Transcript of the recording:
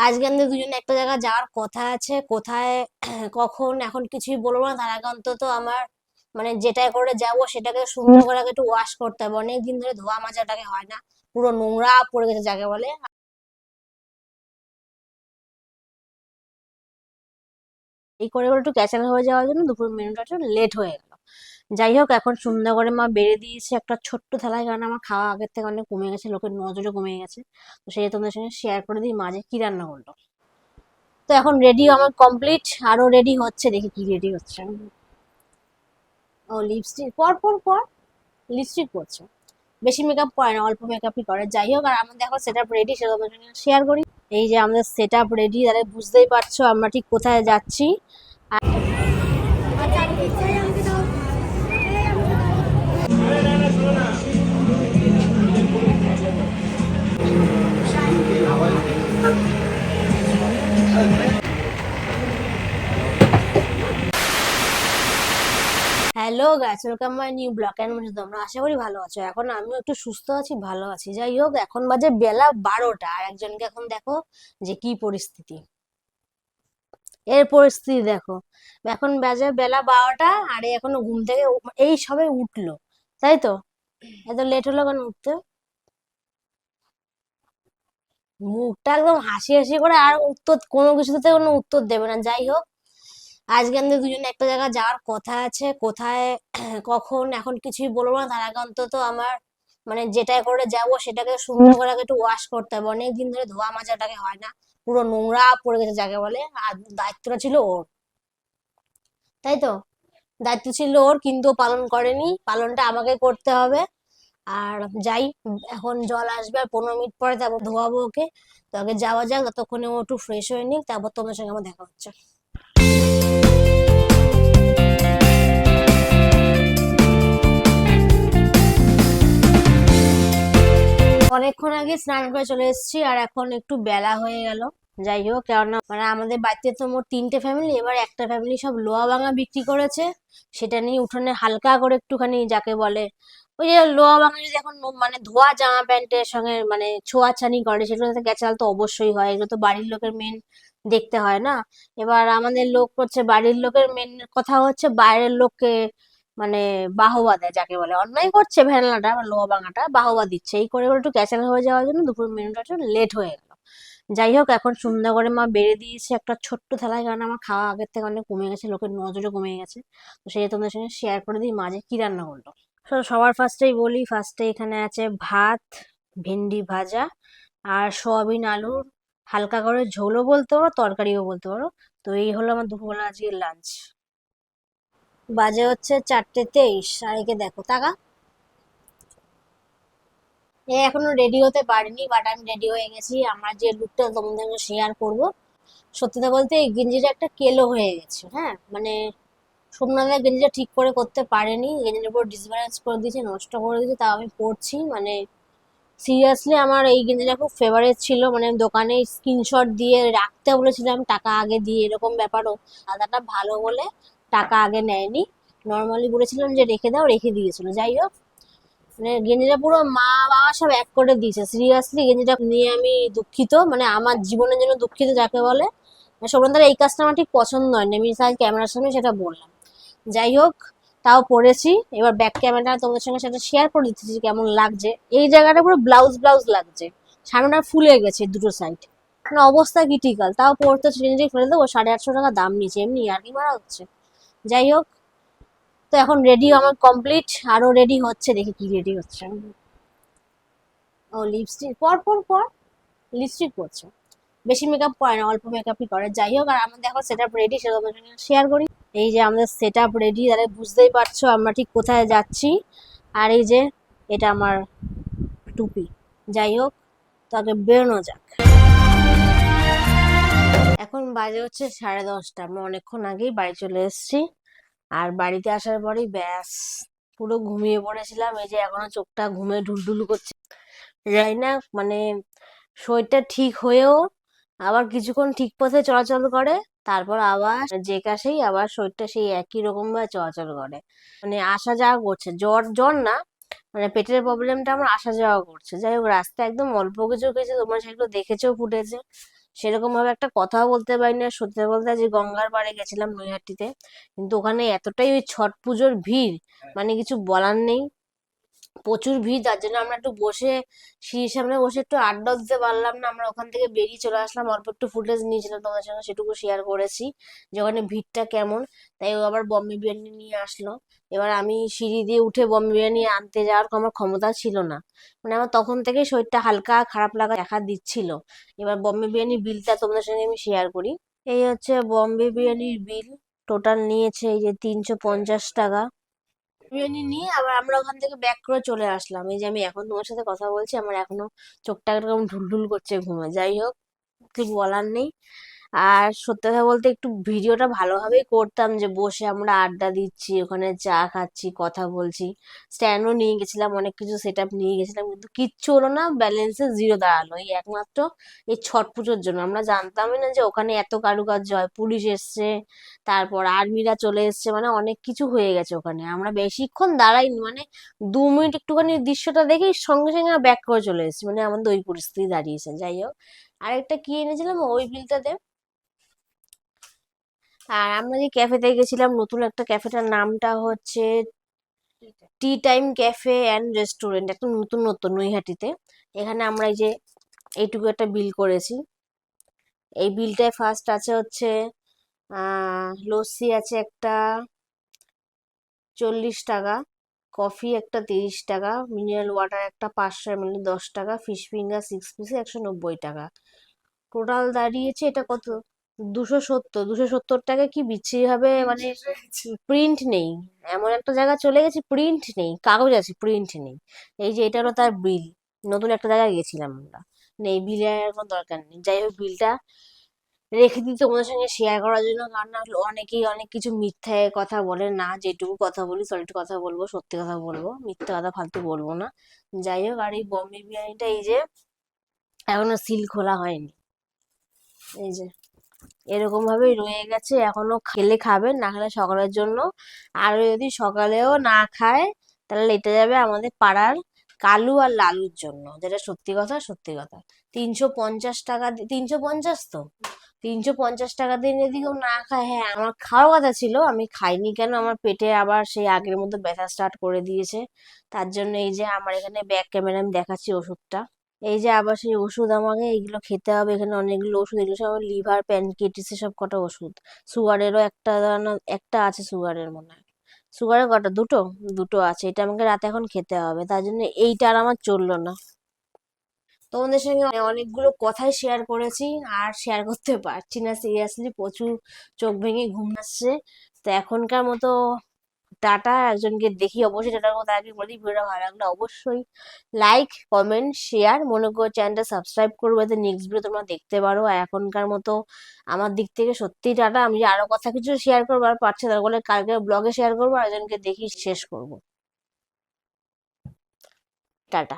আজকে আমাদের দুজনে একটা জায়গায় যাওয়ার কথা আছে। কোথায় কখন এখন কিছুই বলব না। তার আগে অন্তত আমার মানে যেটাই করে যাব সেটাকে সুন্দর করে আগে একটু ওয়াশ করতে হবে। অনেকদিন ধরে ধোয়া মাজাটাকে হয় না। পুরো নোংরা পড়ে গেছে যাকে বলে। এই করে করে একটু ক্যাচাল হয়ে যাওয়ার জন্য দুপুর মেনুটা একটু লেট হয়ে গেল। যাই হোক, এখন সুন্দর করে মা বেড়ে দিয়েছে একটা ছোট্ট থালায়, কারণ আমার খাওয়া আগের থেকে অনেক কমে গেছে, লোকের নজরও কমে গেছে। তো সেই তোমাদের সঙ্গে শেয়ার করে দিই মাঝে কি রান্না করল। তো এখন রেডি আমার কমপ্লিট আরও রেডি হচ্ছে, দেখি কি রেডি হচ্ছে। ও লিপস্টিক পর পর পর লিপস্টিক করছে বেশি মেকআপ করে না, অল্প মেকআপই করে। যাই হোক, আর আমাদের এখন সেট আপ রেডি সেটা তোমাদের সঙ্গে শেয়ার করি। এই যে আমাদের সেট আপ রেডি তাহলে বুঝতেই পারছ আমরা ঠিক কোথায় যাচ্ছি। Hello guys welcome my new blog and মধ্যে তোমরা? আশা করি ভালো আছো। এখন আমিও একটু সুস্থ আছি, ভালো আছি। যাই হোক, এখন বাজে বেলা বারোটা। আর একজনকে এখন দেখো যে কি পরিস্থিতি। এর পরিস্থিতি দেখো। এখন বাজে বেলা বারোটা, আর এখনও ঘুম থেকে এই সবে উঠল। তাই তো? এত লেট হলো কেন উঠতে? মুখটা একদম হাসি হাসি করে, আর উত্তর, কোনো কিছুতে কোনো উত্তর দেবে না। যাই হোক, আজকে আমাদের দুজনে একটা জায়গায় যাওয়ার কথা আছে। কোথায়, কখন, এখন কিছুই বলব না। তার আগে অন্তত আমার মানে যেটাই করে যাব, সেটাকে সুন্দর করে আগে একটু ওয়াশ করতে হবে। অনেকদিন ধরে ধোয়া মাজাটাকে হয় না। পুরো নোংরা পড়ে গেছে যাকে বলে। আর দায়িত্বটা ছিল ওর। তাই তো? দায়িত্ব ছিল ওর, কিন্তু পালন করেনি। পালনটা আমাকে করতে হবে। আর যাই, এখন জল আসবে আর পনেরো মিনিট পরে তারপর ধোয়াবো ওকে। তো আগে যাওয়া যাক, ততক্ষণে ও একটু ফ্রেশ হয়ে নিক, তারপর তোমার সঙ্গে আমার দেখা হচ্ছে। অনেকক্ষণ আগে স্নান করে চলে এসেছি, আর এখন একটু বেলা হয়ে গেল। যাই হোক, কেননা মানে আমাদের বাড়িতে তো মোট তিনটে ফ্যামিলি এবার একটা ফ্যামিলি সব লোয়া ভাঙা বিক্রি করেছে। সেটা নিয়ে উঠোনে হালকা করে একটুখানি যাকে বলে ওই যে লোয়া ভাঙা যদি এখন মানে ধোয়া জামা প্যান্টের সঙ্গে মানে ছোঁয়াছানি করে সেগুলোতে ক্যাচাল তো অবশ্যই হয়, এগুলো তো বাড়ির লোকের মেন দেখতে হয় না। এবার আমাদের লোক হচ্ছে বাড়ির লোকের মেন কথা হচ্ছে বাইরের লোককে মানে বাহবা দেয় যাকে বলে। অন্যায় করছে ভেড়ালাটা বা লোয়া ভাঙাটা, বাহবা দিচ্ছে। এই করে একটু ক্যাচাল হয়ে যাওয়ার জন্য দুপুর মেনুটা একটু লেট হয়ে গেল। যাই হোক, এখন সুন্দর করে মা বেড়ে দিয়েছে একটা ছোট্ট থালায়, কারণ আমার খাওয়া আগের থেকে অনেক কমে গেছে, লোকের নজরও কমে গেছে। তো সেই তোমাদের সঙ্গে শেয়ার করে দিই মাঝে কি রান্না করল। তো সবার ফার্স্টেই বলি ফার্স্টে এখানে আছে ভাত, ভেন্ডি ভাজা আর সোয়াবিন আলুর হালকা করে ঝোলও বলতে পারো, তরকারিও বলতে পারো। তো এই হলো আমার দুপুরবেলা আজকে লাঞ্চ বাজে হচ্ছে চারটে তেইশ। আর একে দেখো, টাকা? এ এখনও রেডি হতে পারিনি বাট আমি রেডি হয়ে গেছি। আমার যে লুকটা তোমাদের শেয়ার করব, সত্যি কথা বলতে এই গেঞ্জিটা একটা কেলো হয়ে গেছে হ্যাঁ? মানে সোমনাথের গেঞ্জিটা ঠিক করে করতে পারেনি গেঞ্জিটার উপর ডিসব্যালেন্স করে দিয়েছে, নষ্ট করে দিয়েছে, তাও আমি পরছি। মানে সিরিয়াসলি আমার এই গেঞ্জিটা খুব ফেভারিট ছিল মানে দোকানে স্ক্রিনশট দিয়ে রাখতে বলেছিলাম, টাকা আগে দিয়ে, এরকম ব্যাপারও দাদাটা ভালো বলে টাকা আগে নেয়নি। নর্মালি বলেছিলাম যে রেখে দাও, রেখে দিয়েছিল। যাই হোক মানে গেঞ্জিটা পুরো মা বাবা সব এক করে দিয়েছে। সিরিয়াসলি গেঞ্জিটা নিয়ে আমি দুঃখিত মানে আমার জীবনের জন্য দুঃখিত যাকে বলে। সোমনাথের এই কাজটা আমার ঠিক পছন্দ হয়নি, আমি ক্যামেরার সামনে সেটা বললাম। যাই হোক, তাও পরেছি এবার ব্যাক ক্যামেরা তোমাদের সঙ্গে সেটা শেয়ার করে দিতেছি কেমন লাগছে। এই জায়গাটা পুরো ব্লাউজ ব্লাউজ লাগছে। সামনেটা ফুলে গেছে দুটো সাইড মানে অবস্থা ক্রিটিক্যাল তাও পড়তে চেঞ্জে ফেলে দেবো। সাড়ে আটশো টাকা দাম নিয়েছে, এমনি আর কি মারা হচ্ছে। যাই হোক, তো এখন রেডি আমার কমপ্লিট আরও রেডি হচ্ছে, দেখি কি রেডি হচ্ছে। ও লিপস্টিক পর পর পর লিপস্টিক করছে বেশি মেকআপ করে না, অল্প মেকআপই করে। যাই হোক, আর আমাদের এখন সেট রেডি সেটা তোমাদের সঙ্গে শেয়ার করি। এই যে আমাদের সেট আপ রেডি তাহলে বুঝতেই পারছ আমরা ঠিক কোথায় যাচ্ছি। আর এই যে, এটা আমার টুপি। যাই হোক, তাকে বেরোনো যাক। এখন বাজে হচ্ছে সাড়ে দশটা। আমি অনেকক্ষণ আগেই বাড়ি চলে এসেছি। আর বাড়িতে আসার পরেই ব্যাস, পুরো ঘুমিয়ে পড়েছিলাম। এই যে এখনও চোখটা ঘুমে ঢুলঢুল করছে। যাই না মানে শরীরটা ঠিক হয়েও আবার কিছুক্ষণ ঠিক পথে চলাচল করে। তারপর আবার যে কাছেই আবার শরীরটা সেই একই রকম ভাবে চলাচল করে। মানে আসা যাওয়া করছে। জ্বর জ্বর না মানে পেটের প্রবলেমটা আমার আসা যাওয়া করছে। যাই হোক রাস্তা একদম অল্প কিছু কিছু তোমরা সেগুলো দেখেছ ফুটেছে। সেরকম ভাবে একটা কথাও বলতে পারি না সত্যি বলতে যে গঙ্গার পাড়ে গেছিলাম নৈহাটিতে। কিন্তু ওখানে এতটাই ওই ছট পুজোর ভিড় মানে কিছু বলার নেই। প্রচুর ভিড় যার জন্য আমরা একটু বসে, সিঁড়ির সামনে বসে একটু আড্ডা দিতে পারলাম না। আমরা ওখান থেকে বেরিয়ে চলে আসলাম, অল্প একটু ফুটেজ নিয়েছিলাম তোমাদের সঙ্গে, সেটুকু শেয়ার করেছি যে ওখানে ভিড়টা কেমন। তাই ও আবার বম্বে বিরিয়ানি নিয়ে আসলো। এবার আমি সিঁড়ি দিয়ে উঠে বম্বে বিরিয়ানি আনতে যাওয়ার আমার ক্ষমতা ছিল না। মানে আমার তখন থেকেই শরীরটা হালকা খারাপ লাগা দেখা দিচ্ছিল। এবার বম্বে বিরিয়ানির বিলটা তোমাদের সঙ্গে আমি শেয়ার করি। এই হচ্ছে বম্বে বিরিয়ানির বিল টোটাল নিয়েছে এই যে তিনশো পঞ্চাশ টাকা। বিরিয়ানি নিয়ে আবার আমরা ওখান থেকে ব্যাক করে চলে আসলাম। এই যে আমি এখন তোমার সাথে কথা বলছি, আমার এখনও চোখটা এরকম ঢুলঢুল করছে ঘুমে। যাই হোক, কিছু বলার নেই। আর সত্যি কথা বলতে একটু ভিডিওটা ভালোভাবেই করতাম যে বসে আমরা আড্ডা দিচ্ছি, ওখানে চা খাচ্ছি, কথা বলছি। স্ট্যান্ডও নিয়ে গেছিলাম, অনেক কিছু সেট আপ নিয়ে গেছিলাম, কিন্তু কিচ্ছু হলো না ব্যালেন্সে জিরো দাঁড়াল। এই একমাত্র এই ছট পুজোর জন্য। আমরা জানতামই না যে ওখানে এত কারুকার্য হয়। পুলিশ এসছে, তারপর আর্মিরা চলে এসছে মানে অনেক কিছু হয়ে গেছে ওখানে। আমরা বেশিক্ষণ দাঁড়াইনি মানে দু মিনিট একটুখানি দৃশ্যটা দেখেই সঙ্গে সঙ্গে ব্যাক করে চলে এসেছি। মানে আমাদের ওই পরিস্থিতি দাঁড়িয়েছে। যাই হোক, আরেকটা কি এনেছিলাম? ওই বিলটাতে আর আমরা যে ক্যাফেতে গেছিলাম, নতুন একটা ক্যাফেটার নামটা হচ্ছে tea time cafe and restaurant একটা নতুন নতুন নৈহাটিতে। এখানে আমরা এই যে এইটুকু একটা বিল করেছি। এই বিলটায় ফার্স্ট আছে হচ্ছে লস্যি আছে একটা চল্লিশ টাকা, কফি একটা তিরিশ টাকা, মিনারেল ওয়াটার একটা পাঁচশো এমএল দশ টাকা, ফিশ ফিঙ্গার সিক্স পিসে একশো নব্বই টাকা। টোটাল দাঁড়িয়েছে এটা কত? দুশো সত্তর দুশো সত্তর টাকা কি বিচ্ছিরি হবে মানে প্রিন্ট নেই। এমন একটা জায়গা চলে গেছি প্রিন্ট নেই কাগজ আছে প্রিন্ট নেই। এই যে এটা হলো তার বিল নতুন একটা জায়গায় গেছিলাম আমরা। নেই বিলের কোনো দরকার নেই। যাই হোক বিলটা রেখে দিই তোমাদের সঙ্গে শেয়ার করার জন্য। কারণ না অনেকেই অনেক কিছু মিথ্যে কথা বলে না যেটুকু কথা বলি সলিড কথা বলব সত্যি কথা বলব। মিথ্যে কথা ফালতু বলব না। যাই হোক আর এই বম্বে বিরিয়ানিটা এই যে এখনও সিল খোলা হয়নি। এই যে। এরকম ভাবেই রয়ে গেছে। এখনও খেলে খাবেন, না খেলে সকালের জন্য। আর যদি সকালেও না খায়, তাহলে এটা যাবে আমাদের পাড়ার কালু আর লালুর জন্য। যেটা সত্যি কথা সত্যি কথা। তিনশো পঞ্চাশ টাকা তিনশো পঞ্চাশ তো? তিনশো পঞ্চাশ টাকা দিয়ে যদি কেউ না খায় হ্যাঁ আমার খাওয়ার কথা ছিল, আমি খাইনি কেন? আমার পেটে আবার সেই আগের মতো ব্যথা স্টার্ট করে দিয়েছে। তার জন্য এই যে আমার এখানে ব্যাক ক্যামেরা আমি দেখাচ্ছি ওষুধটা। এই যে আবার সেই ওষুধ আমাকে এইগুলো খেতে হবে, এখানে অনেকগুলো ওষুধ, এগুলো সব লিভার প্যানক্রিয়াটিস সব কটা ওষুধ। সুগারেরও একটা একটা আছে সুগারের মনে হয়। সুগারের কটা? দুটো? দুটো আছে, এটা আমাকে রাতে এখন খেতে হবে, তার জন্য এইটা আর আমার চলল না। তোমাদের সঙ্গে অনেকগুলো কথাই শেয়ার করেছি আর শেয়ার করতে পারছি না। সিরিয়াসলি প্রচুর চোখ ভেঙে ঘুম আসছে। তো এখনকার মতো টাটা, একজনকে দেখি, অবশ্যই টাটার মতো আগে বলি ভিডিওটা ভালো লাগলে অবশ্যই লাইক কমেন্ট শেয়ার মনে করো চ্যানেলটা সাবস্ক্রাইব করব যাতে নেক্সট ভিডিও তোমরা দেখতে পারো। আর এখনকার মতো আমার দিক থেকে সত্যি টাটা, আমি যে আরও কথা কিছু শেয়ার করব, আর পারছে তার বলে কালকে ব্লগে শেয়ার করব, আর একজনকে দেখি, শেষ করব। টাটা।